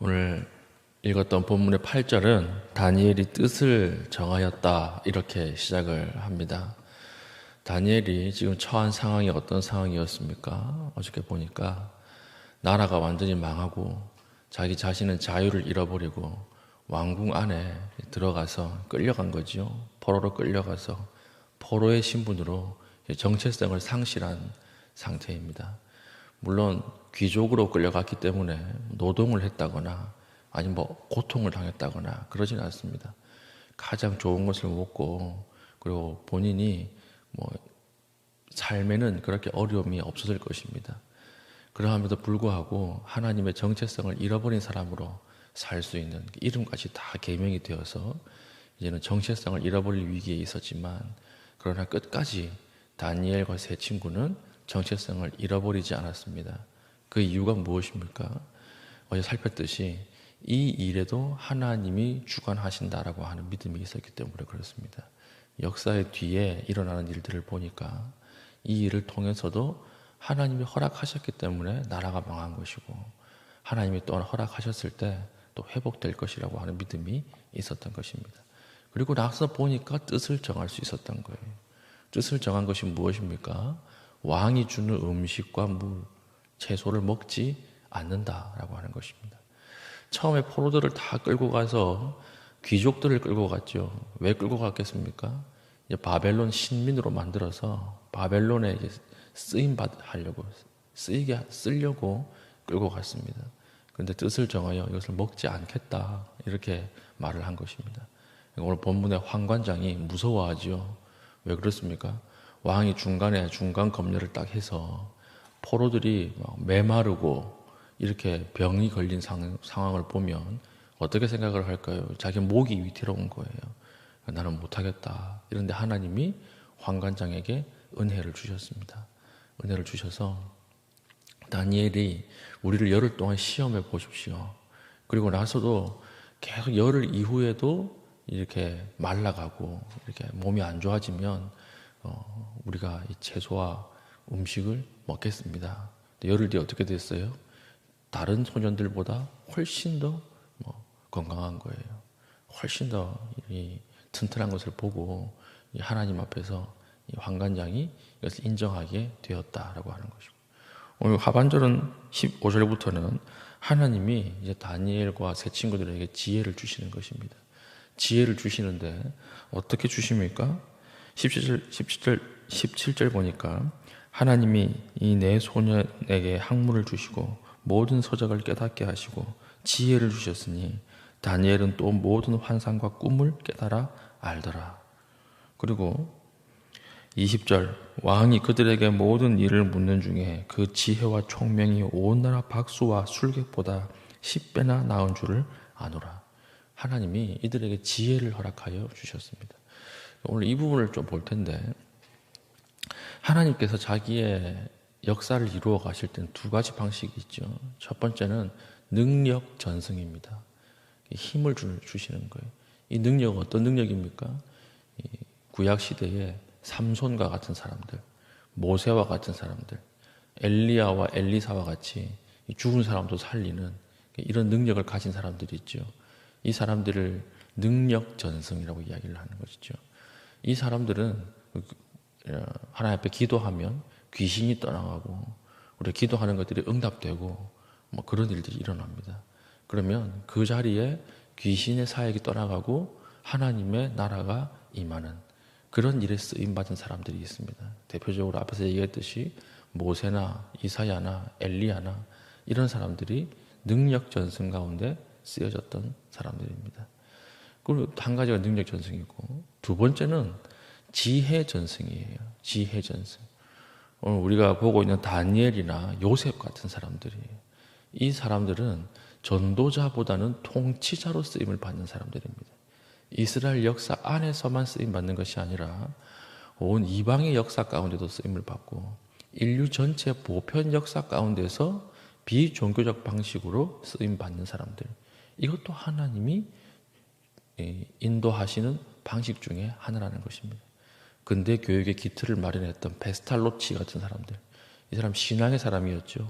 오늘 읽었던 본문의 8절은 다니엘이 뜻을 정하였다 이렇게 시작을 합니다. 다니엘이 지금 처한 상황이 어떤 상황이었습니까? 어저께 보니까 나라가 완전히 망하고 자기 자신은 자유를 잃어버리고 왕궁 안에 들어가서 끌려간 거지요. 포로로 끌려가서 포로의 신분으로 정체성을 상실한 상태입니다. 물론 귀족으로 끌려갔기 때문에 노동을 했다거나 아니면 뭐 고통을 당했다거나 그러지는 않습니다. 가장 좋은 것을 먹고 그리고 본인이 뭐 삶에는 그렇게 어려움이 없었을 것입니다. 그러함에도 불구하고 하나님의 정체성을 잃어버린 사람으로 살 수 있는 이름까지 다 개명이 되어서 이제는 정체성을 잃어버릴 위기에 있었지만 그러나 끝까지 다니엘과 세 친구는 정체성을 잃어버리지 않았습니다. 그 이유가 무엇입니까? 어제 살폈듯이 이 일에도 하나님이 주관하신다라고 하는 믿음이 있었기 때문에 그렇습니다. 역사의 뒤에 일어나는 일들을 보니까 이 일을 통해서도 하나님이 허락하셨기 때문에 나라가 망한 것이고 하나님이 또한 허락하셨을 때 또 회복될 것이라고 하는 믿음이 있었던 것입니다. 그리고 나서 보니까 뜻을 정할 수 있었던 거예요. 뜻을 정한 것이 무엇입니까? 왕이 주는 음식과 물, 채소를 먹지 않는다라고 하는 것입니다. 처음에 포로들을 다 끌고 가서 귀족들을 끌고 갔죠. 왜 끌고 갔겠습니까? 이제 바벨론 신민으로 만들어서 바벨론에 쓰임 받으려고 쓰이게 쓰려고 끌고 갔습니다. 그런데 뜻을 정하여 이것을 먹지 않겠다 이렇게 말을 한 것입니다. 오늘 본문의 황관장이 무서워하지요. 왜 그렇습니까? 왕이 중간에 중간 검열을 딱 해서 포로들이 메마르고 이렇게 병이 걸린 상 황을 보면 어떻게 생각을 할까요? 자기 목이 위태로운 거예요. 나는 못하겠다. 이런데 하나님이 황관장에게 은혜를 주셨습니다. 은혜를 주셔서 다니엘이 우리를 열흘 동안 시험해 보십시오. 그리고 나서도 계속 열흘 이후에도 이렇게 말라가고 이렇게 몸이 안 좋아지면 어, 우리가 이 채소와 음식을 먹겠습니다. 열흘 뒤에 어떻게 됐어요? 다른 소년들보다 훨씬 더 뭐 건강한 거예요. 훨씬 더 튼튼한 것을 보고 하나님 앞에서 황관장이 이것을 인정하게 되었다라고 하는 것이고 오늘 하반절은 15절부터는 하나님이 이제 다니엘과 세 친구들에게 지혜를 주시는 것입니다. 지혜를 주시는데 어떻게 주십니까? 17절, 17절, 17절 보니까 하나님이 이네 소년에게 학문을 주시고 모든 서적을 깨닫게 하시고 지혜를 주셨으니 다니엘은 또 모든 환상과 꿈을 깨달아 알더라. 그리고 20절 왕이 그들에게 모든 일을 묻는 중에 그 지혜와 총명이 온 나라 박수와 술객보다 10배나 나은 줄을 아노라. 하나님이 이들에게 지혜를 허락하여 주셨습니다. 오늘 이 부분을 좀 볼 텐데 하나님께서 자기의 역사를 이루어 가실 때는 두 가지 방식이 있죠. 첫 번째는 능력 전승입니다. 힘을 주시는 거예요. 이 능력은 어떤 능력입니까? 구약 시대에 삼손과 같은 사람들, 모세와 같은 사람들, 엘리야와 엘리사와 같이 죽은 사람도 살리는 이런 능력을 가진 사람들이 있죠. 이 사람들을 능력 전승이라고 이야기를 하는 것이죠. 이 사람들은 어, 하나님 앞에 기도하면 귀신이 떠나가고 우리 기도하는 것들이 응답되고 뭐 그런 일들이 일어납니다. 그러면 그 자리에 귀신의 사역이 떠나가고 하나님의 나라가 임하는 그런 일에 쓰임 받은 사람들이 있습니다. 대표적으로 앞에서 얘기했듯이 모세나 이사야나 엘리야나 이런 사람들이 능력 전승 가운데 쓰여졌던 사람들입니다. 그리고 한 가지가 능력 전승이고 두 번째는 지혜 전승이에요. 지혜 전승. 오늘 우리가 보고 있는 다니엘이나 요셉 같은 사람들이 이 사람들은 전도자보다는 통치자로 쓰임을 받는 사람들입니다. 이스라엘 역사 안에서만 쓰임 받는 것이 아니라 온 이방의 역사 가운데도 쓰임을 받고 인류 전체 보편 역사 가운데서 비종교적 방식으로 쓰임 받는 사람들. 이것도 하나님이 인도하시는 방식 중에 하나라는 것입니다. 근대 교육의 기틀을 마련했던 베스탈로치 같은 사람들. 이 사람 신앙의 사람이었죠.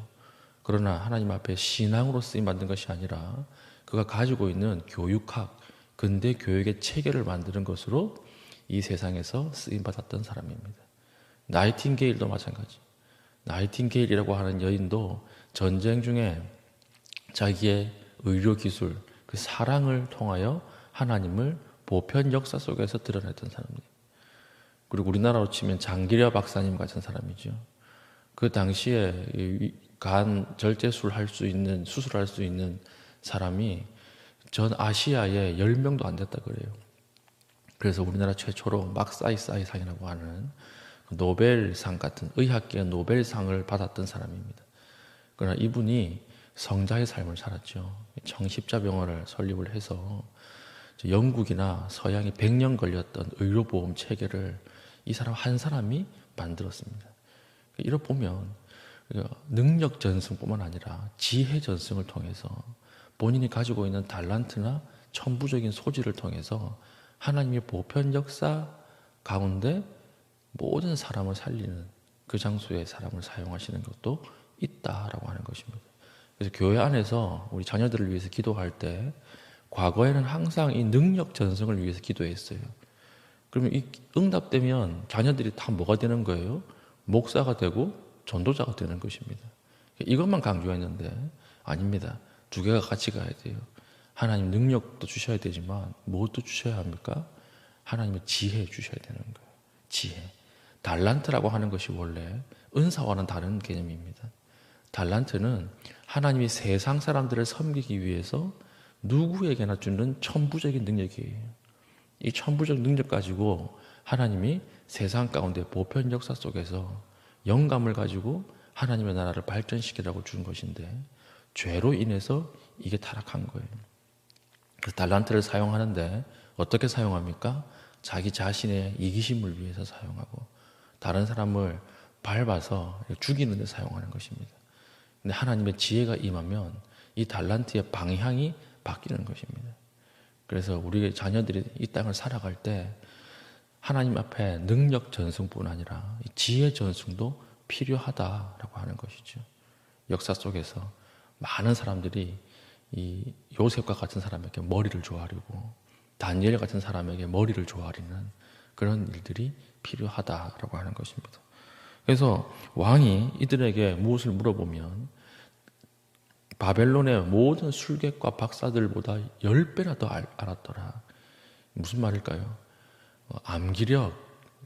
그러나 하나님 앞에 신앙으로 쓰임 받는 것이 아니라 그가 가지고 있는 교육학, 근대 교육의 체계를 만드는 것으로 이 세상에서 쓰임 받았던 사람입니다. 나이팅게일도 마찬가지. 나이팅게일이라고 하는 여인도 전쟁 중에 자기의 의료 기술, 그 사랑을 통하여 하나님을 보편 역사 속에서 드러냈던 사람입니다. 그리고 우리나라로 치면 장기려 박사님 같은 사람이죠. 그 당시에 간 절제술 할 수 있는 수술할 수 있는 사람이 전 아시아에 10명도 안 됐다 그래요. 그래서 우리나라 최초로 막사이사이 상이라고 하는 노벨상 같은 의학계 노벨상을 받았던 사람입니다. 그러나 이분이 성자의 삶을 살았죠. 청십자병원을 설립을 해서 영국이나 서양이 100년 걸렸던 의료보험 체계를 이 사람 한 사람이 만들었습니다. 이렇게 보면 능력 전승뿐만 아니라 지혜 전승을 통해서 본인이 가지고 있는 달란트나 천부적인 소질을 통해서 하나님의 보편 역사 가운데 모든 사람을 살리는 그 장소에 사람을 사용하시는 것도 있다라고 하는 것입니다. 그래서 교회 안에서 우리 자녀들을 위해서 기도할 때 과거에는 항상 이 능력 전승을 위해서 기도했어요. 그러면 이 응답되면 자녀들이 다 뭐가 되는 거예요? 목사가 되고 전도자가 되는 것입니다. 이것만 강조했는데 아닙니다. 두 개가 같이 가야 돼요. 하나님 능력도 주셔야 되지만 무엇도 주셔야 합니까? 하나님의 지혜 주셔야 되는 거예요. 지혜. 달란트라고 하는 것이 원래 은사와는 다른 개념입니다. 달란트는 하나님이 세상 사람들을 섬기기 위해서 누구에게나 주는 천부적인 능력이에요. 이 천부적 능력 가지고 하나님이 세상 가운데 보편 역사 속에서 영감을 가지고 하나님의 나라를 발전시키라고 준 것인데 죄로 인해서 이게 타락한 거예요. 그 달란트를 사용하는데 어떻게 사용합니까? 자기 자신의 이기심을 위해서 사용하고 다른 사람을 밟아서 죽이는 데 사용하는 것입니다. 근데 하나님의 지혜가 임하면 이 달란트의 방향이 바뀌는 것입니다. 그래서 우리 자녀들이 이 땅을 살아갈 때 하나님 앞에 능력 전승뿐 아니라 지혜 전승도 필요하다라고 하는 것이죠. 역사 속에서 많은 사람들이 이 요셉과 같은 사람에게 머리를 조아리고 다니엘 같은 사람에게 머리를 조아리는 그런 일들이 필요하다라고 하는 것입니다. 그래서 왕이 이들에게 무엇을 물어보면 바벨론의 모든 술객과 박사들보다 열 배나 더 알, 알았더라. 무슨 말일까요? 어, 암기력,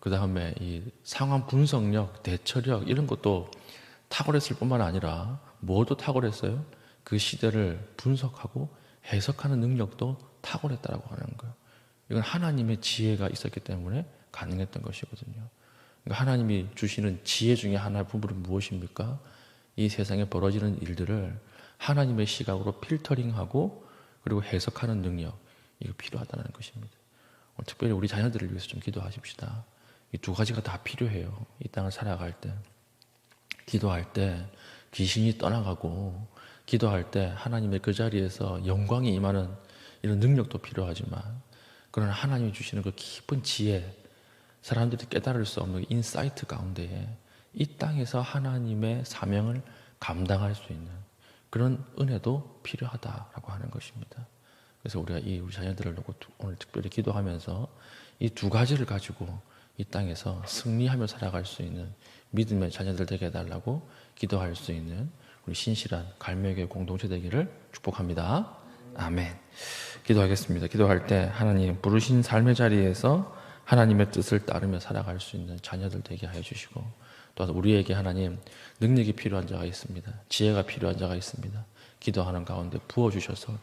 그 다음에 이 상황 분석력, 대처력 이런 것도 탁월했을 뿐만 아니라 뭐도 탁월했어요? 그 시대를 분석하고 해석하는 능력도 탁월했다라고 하는 거예요. 이건 하나님의 지혜가 있었기 때문에 가능했던 것이거든요. 그러니까 하나님이 주시는 지혜 중에 하나의 부분은 무엇입니까? 이 세상에 벌어지는 일들을 하나님의 시각으로 필터링하고 그리고 해석하는 능력 이거 필요하다는 것입니다. 특별히 우리 자녀들을 위해서 좀 기도하십시다. 이 두 가지가 다 필요해요. 이 땅을 살아갈 때 기도할 때 귀신이 떠나가고 기도할 때 하나님의 그 자리에서 영광이 임하는 이런 능력도 필요하지만 그러나 하나님이 주시는 그 깊은 지혜 사람들이 깨달을 수 없는 인사이트 가운데에 이 땅에서 하나님의 사명을 감당할 수 있는 그런 은혜도 필요하다라고 하는 것입니다. 그래서 우리가 이 우리 자녀들을 놓고 오늘 특별히 기도하면서 이 두 가지를 가지고 이 땅에서 승리하며 살아갈 수 있는 믿음의 자녀들 되게 해달라고 기도할 수 있는 우리 신실한 갈매교 공동체 되기를 축복합니다. 아멘. 기도하겠습니다. 기도할 때 하나님 부르신 삶의 자리에서 하나님의 뜻을 따르며 살아갈 수 있는 자녀들 되게 하여 주시고 또 우리에게 하나님 능력이 필요한 자가 있습니다. 지혜가 필요한 자가 있습니다. 기도하는 가운데 부어 주셔서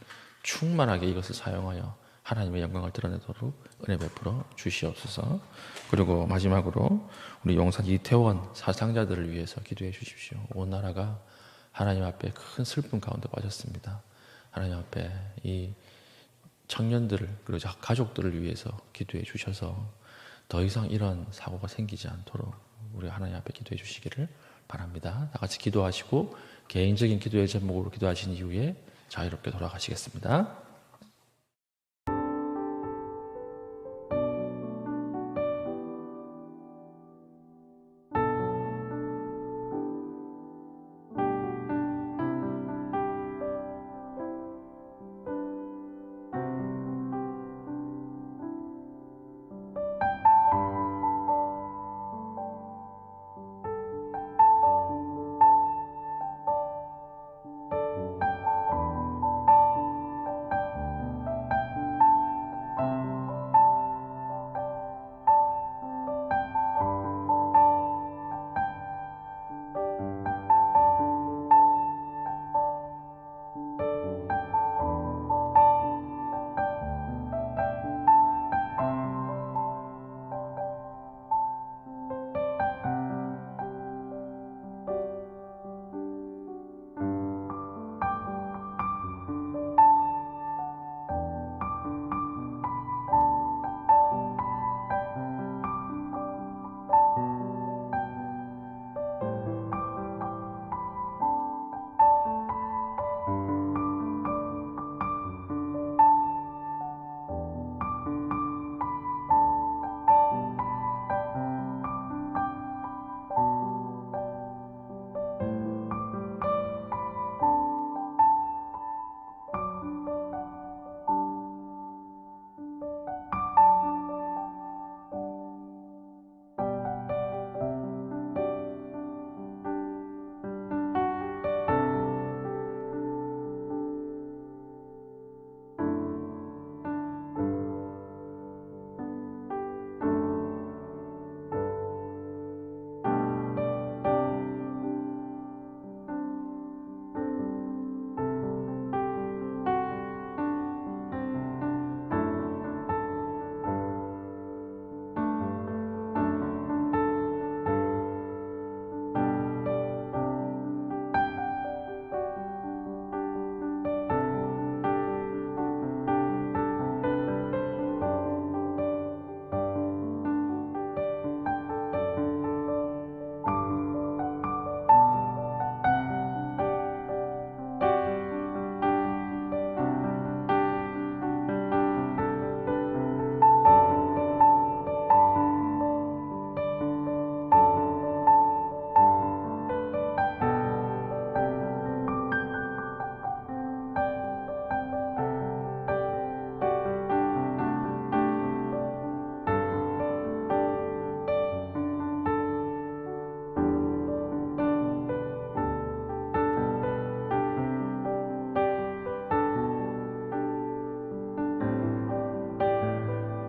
충만하게 이것을 사용하여 하나님의 영광을 드러내도록 은혜 베풀어 주시옵소서. 그리고 마지막으로 우리 용산 이태원 사상자들을 위해서 기도해 주십시오. 온 나라가 하나님 앞에 큰 슬픔 가운데 빠졌습니다. 하나님 앞에 이 청년들을 그리고 가족들을 위해서 기도해 주셔서 더 이상 이런 사고가 생기지 않도록 우리 하나님 앞에 기도해 주시기를 바랍니다. 다 같이 기도하시고 개인적인 기도의 제목으로 기도하신 이후에 자유롭게 돌아가시겠습니다.